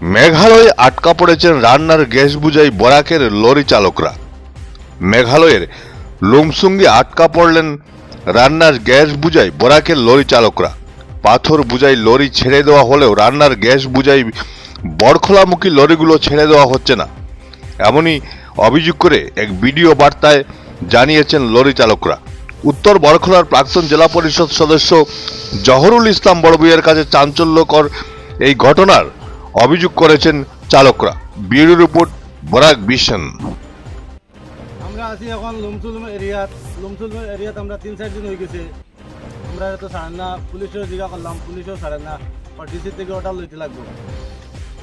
মেঘালয়ে আটকা পড়েছেন রান্নার গ্যাস বুঝাই বরাকের লরি চালকরা। মেঘালয়ের লুমসুঙ্গি আটকা পড়লেন রান্নার গ্যাস বুঝাই বরাকের লরি চালকরা। পাথর বুঝাই লরি ছেড়ে দেওয়া হলেও রান্নার গ্যাস বুঝাই বরখোলামুখী লরিগুলো ছেড়ে দেওয়া হচ্ছে না। এমনই অভিযোগ করে এক ভিডিও বার্তায় জানিয়েছেন লরি চালকরা। উত্তর বরখলার প্রাক্তন জেলা পরিষদ সদস্য জহরুল ইসলাম বড়বুইয়ের কাছে চাঞ্চল্যকর এই ঘটনার অভিযোগ করেছেন চালকরা। ব্যুরো রিপোর্ট, বরাক বিশন আমরা আছি এখন লুমসুলুম এরিয়াত। লুমসুলুম এরিয়াত আমরা তিন, চার দিন হয়ে গেছে। আমরা তো ছাড়েন না। পুলিশের জিজ্ঞা করলাম, পুলিশও ছাড়েন না। ডিসি থেকে অর্ডার লইতে লাগবো।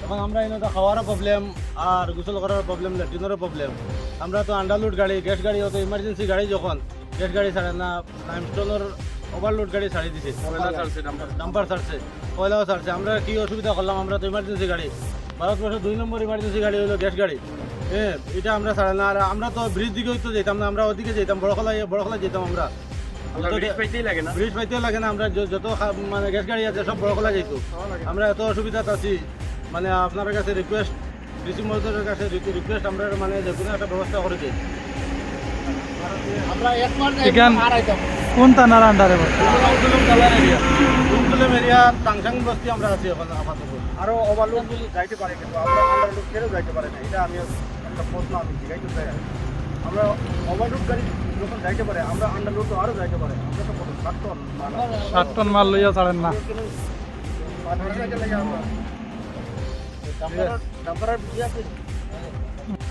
এখন আমরা এনে খাওয়ারও প্রবলেম আর গোসল করার প্রবলেম ল্যাট্রিনেরও প্রবলেম আমরা তো আন্ডারলোড গাড়ি গ্যাস গাড়ি, অত ইমার্জেন্সি গাড়ি যখন গ্যাস গাড়ি ছাড়ে না। লাইমস্টোনের ওভারলোড গাড়ি ছাড়ি দিছে। ডাম্পার ছাড়ছে কয়লাও ছাড়ছে। আমরা কি অসুবিধা করলাম? আমরা তো ইমার্জেন্সি গাড়ি। ভারতবর্ষের দুই নম্বর ইমার্জেন্সি গাড়ি হলো গ্যাস গাড়ি। হ্যাঁ এটা আমরা ছাড়ে না। আর আমরা তো ব্রিজ দিকেও তো যেতাম না। আমরা ওদিকে যেতাম বড়খলা বড়খলা যেতাম আমরা। ব্রিজ পাইতেও লাগে না। আমরা যত মানে গ্যাস গাড়ি আছে সব বড়খলা যেত আমরা এত অসুবিধাতে আছি। মানে আপনার কাছে রিকোয়েস্ট ডিসি মহোদয়ের কাছে রিকোয়েস্ট আমরা মানে যে কোনো একটা ব্যবস্থা করে দিই আমরা এক মাস কোন থানার আন্ডারে বসে? এরিয়া টাংসাং বস্তি আমরা আছি এখন আপাতত আরও ওভারলোড যাইতে পারে কিন্তু আমরা আন্ডারলোড কেউ যাইতে পারে না। এটা আমি একটা প্রশ্ন আমি জিজ্ঞাসা চাই আমরা ওভারলোড গাড়ি যখন যাইতে পারে আমরা আন্ডারলোড যাইতে পারে। আমরা তো ষাট টন ষাট টন মাল লইয়া ছাড়েন না। আমরা। ডাম্পার